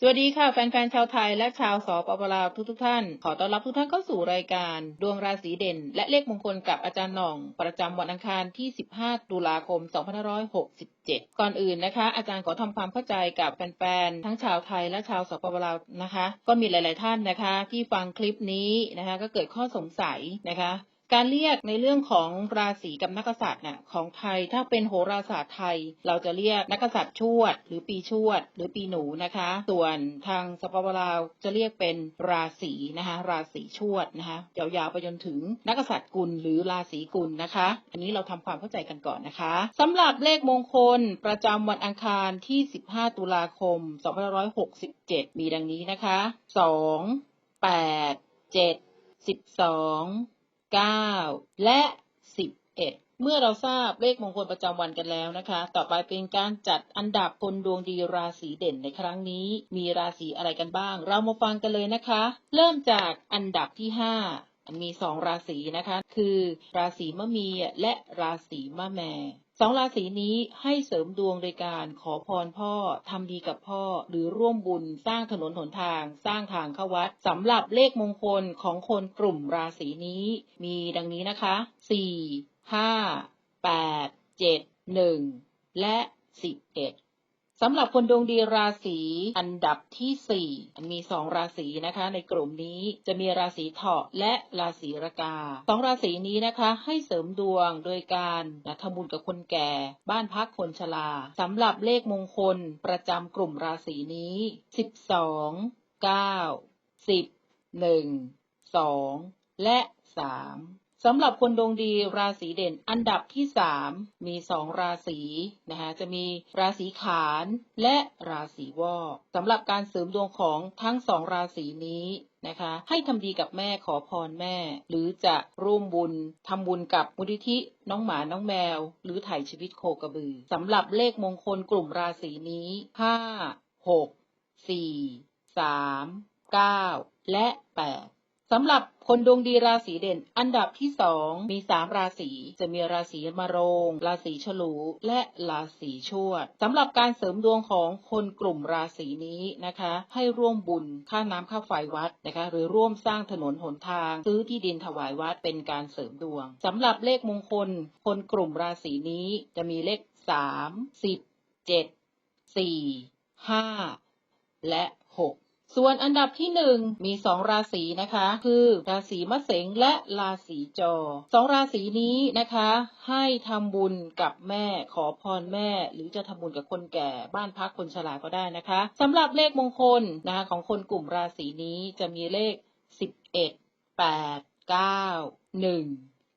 สวัสดีค่ะแฟนๆชาวไทยและชาวสปปลาวทุกๆท่าน ขอต้อนรับทุกท่านเข้าสู่รายการ ดวงราศีเด่น และเลขมงคลกับอาจารย์หน่อง ประจำวันอังคารที่ 15 ตุลาคม 2567 ก่อนอื่นนะคะ อาจารย์ขอทำความเข้าใจกับแฟนๆทั้งชาวไทยและชาวสปปลาวนะคะ ก็มีหลายๆท่านนะคะ ที่ฟังคลิปนี้นะคะ ก็เกิดข้อสงสัยนะคะ การเรียกในเรื่องของราศีกับนักษัตริย์น่ะของไทยถ้าเป็นโหราศาสตร์ไทย เราจะเรียกนักกษัตริย์ชวด หรือปีชวด หรือปีหนูนะคะ ส่วนทางสปปลาวจะเรียกเป็นราศีนะคะ ราศีชวดนะคะยาวๆไปจนถึงนักกษัตริย์กุลหรือราศีกุลนะคะ อันนี้เราทำความเข้าใจกันก่อนนะคะสำหรับเลขมงคลประจำวันอังคารที่ 15 ตุลาคม 2567 มีดังนี้นะคะ 2 8 7 12 9 และ 11 เมื่อเราทราบเลขมงคลประจำวันกันแล้วนะคะ ต่อไปเป็นการจัดอันดับคนดวงดีราศีเด่นในครั้งนี้ มีราศีอะไรกันบ้าง เรามาฟังกันเลยนะคะ เริ่มจากอันดับที่ 5 มีสองราศีนะคะ คือราศีมะเมียและราศีมะแม่สองราศีนี้ให้เสริมดวงโดยการขอพรพ่อทำดีกับพ่อ หรือร่วมบุญสร้างถนนหนทาง สร้างทางเข้าวัดสำหรับเลขมงคลของคนกลุ่มราศีนี้ มีดังนี้นะคะสี่ห้าแปดเจ็ดหนึ่งและสิบเอ็ด สำหรับคนดวงดีราศีอันดับที่สี่มีสองราศีนะคะ ในกลุ่มนี้จะมีราศีเถาะและราศีระกาสองราศีนี้นะคะให้เสริมดวงโดยการทำบุญกับคนแก่ บ้านพักคนชราสำหรับเลขมงคลประจำกลุ่มราศีนี้สิบสองเก้าสิบหนึ่งสองและสาม สำหรับคนดวงดีราศีเด่นอันดับที่สามมีสองราศีนะคะจะมีราศีขานและราศีวอกสำหรับการเสริมดวงของทั้งสองราศีนี้นะคะให้ทำดีกับแม่ขอพรแม่ หรือจะร่วมบุญทำบุญกับมูลนิธิน้องหมาน้องแมว หรือถ่ายชีวิตโคกระบือสำหรับเลขมงคลกลุ่มราศีนี้ห้าหกสี่สามเก้าและแปด สำหรับคนดวงดีราศีเด่น อันดับที่สองมีสามราศีจะมีราศีมะโรง ราศีฉลู และราศีชวดสำหรับการเสริมดวงของคนกลุ่มราศีนี้นะคะ ให้ร่วมบุญค่าน้ำค่าไฟวัดนะคะ หรือร่วมสร้างถนนหนทาง ซื้อที่ดินถวายวัดเป็นการเสริมดวงสำหรับเลขมงคล คนกลุ่มราศีนี้จะมีเลขสามสิบเจ็ดสี่ห้าและหก ส่วนอันดับที่หนึ่งมีสองราศีนะคะ คือราศีมะเสงและราศีจอสองราศีนี้นะคะ ให้ทำบุญกับแม่ขอพรแม่ หรือจะทำบุญกับคนแก่บ้านพักคนชราก็ได้นะคะสำหรับเลขมงคลนะคะของคนกลุ่มราศีนี้จะมีเลขสิบเอ็ดแปดเก้าหนึ่ง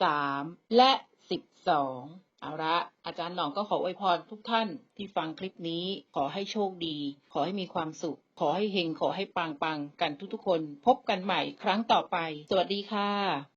สามและสิบสองเอาละอาจารย์หน่องก็ขออวยพรทุกท่านที่ฟังคลิปนี้ขอให้โชคดี ขอให้มีความสุข ขอให้เฮงขอให้ปังปังกันทุกๆคน พบกันใหม่ครั้งต่อไป สวัสดีค่ะ